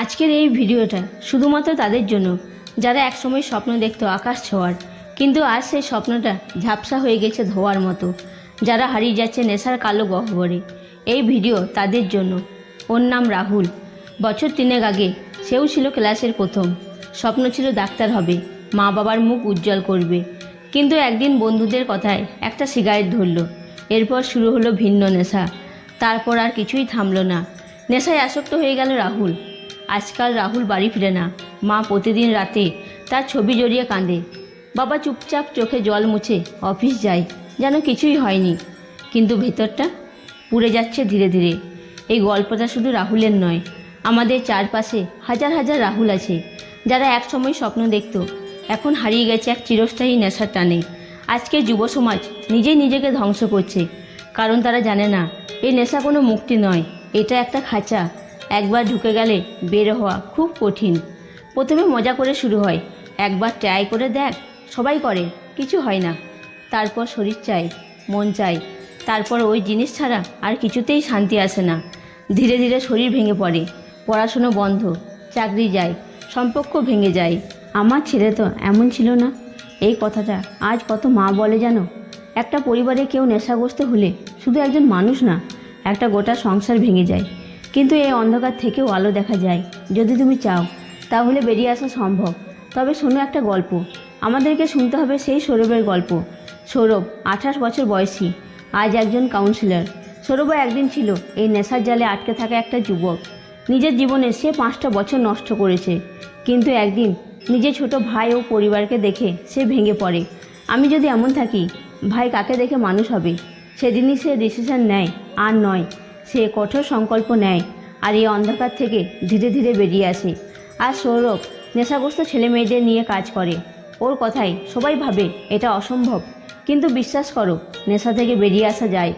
আজকের এই ভিডিওটা শুধুমাত্র তাদের জন্য, যারা একসময় স্বপ্ন দেখত আকাশ ছোঁয়ার, কিন্তু আজ সেই স্বপ্নটা ঝাপসা হয়ে গেছে ধোয়ার মতো, যারা হারিয়ে যাচ্ছে নেশার কালো গহ্বরে। এই ভিডিও তাদের জন্য। ওর নাম রাহুল। বছর তিনেক আগে সেও ছিল ক্লাসের প্রথম। স্বপ্ন ছিল ডাক্তার হবে মা বাবার মুখ উজ্জ্বল করবে। কিন্তু একদিন বন্ধুদের কথায় একটা সিগারেট ধরল। এরপর শুরু হলো ভিন্ন নেশা। তারপর আর কিছুই থামলো না। নেশায় আসক্ত হয়ে গেল রাহুল। আজকাল রাহুল বাড়ি ফিরে না। মা প্রতিদিন রাতে তার ছবি জড়িয়ে কাঁদে। বাবা চুপচাপ চোখে জল মুছে অফিস যায়, যেন কিছুই হয়নি। কিন্তু ভেতরটা পুড়ে যাচ্ছে ধীরে ধীরে। এই গল্পটা শুধু রাহুলের নয়, আমাদের চারপাশে হাজার হাজার রাহুল আছে, যারা একসময় স্বপ্ন দেখত, এখন হারিয়ে গেছে এক চিরস্থায়ী নেশার টানে। আজকে যুব সমাজ নিজেই নিজেকে ধ্বংস করছে, কারণ তারা জানে না, এই নেশা কোনো মুক্তি নয়, এটা একটা খাঁচা। একবার ঢুকে গেলে বের হওয়া খুব কঠিন। প্রথমে মজা করে শুরু হয়। একবার ট্রাই করে দেখ, সবাই করে, কিছু হয় না। তারপর শরীর চাই মন চায়। তারপর ওই জিনিস ছাড়া আর কিছুতেই শান্তি আসে না। ধীরে ধীরে শরীর ভেঙে পড়ে। পড়াশুনো বন্ধ, চাকরি যায়, সম্পর্ক ভেঙে যায়। আমার ছেলে তো এমন ছিল না। এই কথাটা আজ কত মা বলে জানো? একটা পরিবারে কেউ নেশাগ্রস্ত হলে শুধু একজন মানুষ না, একটা গোটা সংসার ভেঙে যায়। কিন্তু এই অন্ধকার থেকেও আলো দেখা যায়, যদি তুমি চাও। তাহলে বেরিয়ে আসা সম্ভব। তবে শোনো একটা গল্প। আমাদেরকে শুনতে হবে সেই সৌরভের গল্প। সৌরভ, আঠাশ বছর বয়সী, আজ একজন কাউন্সিলর সৌরভও একদিন ছিল এই নেশার জালে আটকে থাকা একটা যুবক। নিজের জীবনে সে পাঁচটা বছর নষ্ট করেছে। কিন্তু একদিন নিজের ছোট ভাই ও পরিবারকে দেখে সে ভেঙে পড়ে। আমি যদি এমন থাকি, ভাই কাকে দেখে মানুষ হবে? সেদিনই সে ডিসিশন নেয় আর নয়। সে কঠোর সংকল্প নেয় আর এই অন্ধকার থেকে ধীরে ধীরে বেরিয়ে আসে। আর সৌরভ নেশাগ্রস্ত ছেলে মেয়েদের নিয়ে কাজ করে। ওর কথাই সবাই ভাবে এটা অসম্ভব। কিন্তু বিশ্বাস করো, নেশা থেকে বেরিয়ে আসা যায়।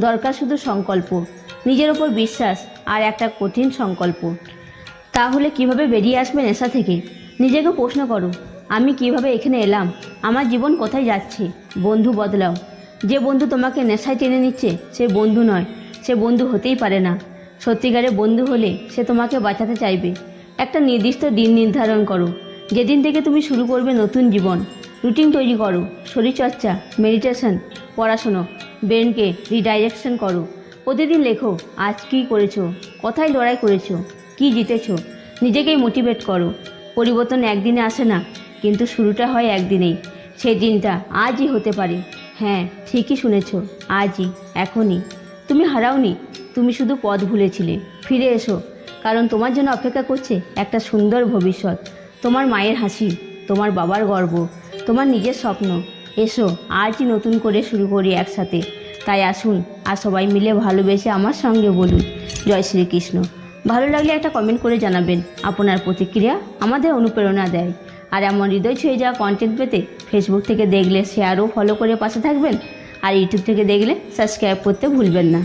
দরকার শুধু সংকল্প। নিজের ওপর বিশ্বাস আর একটা কঠিন সংকল্প। তাহলে কীভাবে বেরিয়ে আসবে নেশা থেকে? নিজেকে প্রশ্ন করো, আমি কীভাবে এখানে এলাম? আমার জীবন কোথায় যাচ্ছে? বন্ধু বদলাও। যে বন্ধু তোমাকে নেশায় টেনে নিচ্ছে, সে বন্ধু নয়। সে বন্ধু হতেই পারে না। সত্যিকারে বন্ধু হলে সে তোমাকে বাঁচাতে চাইবে। একটা নির্দিষ্ট দিন নির্ধারণ করো। যেদিন থেকে তুমি শুরু করবে নতুন জীবন। রুটিন তৈরি করো। শরীরচর্চা, মেডিটেশন, পড়াশুনো, ব্রেনকে রিডাইরেকশন করো। প্রতিদিন লেখো, আজ কী করেছ? কোথায় লড়াই করেছ? কি জিতেছো? নিজেকেই মোটিভেট করো। পরিবর্তন একদিনে আসে না, কিন্তু শুরুটা হয় একদিনেই। সেই দিনটা আজই হতে পারে। হ্যাঁ ঠিকই শুনেছ। আজই, এখনই। তুমি হারাওনি, তুমি শুধু পথ ভুলেছিলে। ফিরে এসো, কারণ তোমার জন্য অপেক্ষা করছে একটা সুন্দর ভবিষ্যৎ। তোমার মায়ের হাসি, তোমার বাবার গর্ব, তোমার নিজের স্বপ্ন। এসো, আজই নতুন করে শুরু করি একসাথে। তাই আসুন, আর সবাই মিলে ভালোবেসে আমার সঙ্গে বলুন, জয় শ্রীকৃষ্ণ। ভালো লাগলে একটা কমেন্ট করে জানাবেন। আপনার প্রতিক্রিয়া আমাদের অনুপ্রেরণা দেয়। আর এমন হৃদয় ছুঁয়ে যাওয়া কন্টেন্ট পেতে ফেসবুক থেকে দেখলে শেয়ার ও ফলো করে পাশে থাকবেন। আর ইউটিউব থেকে দেখলে সাবস্ক্রাইব করতে ভুলবেন না।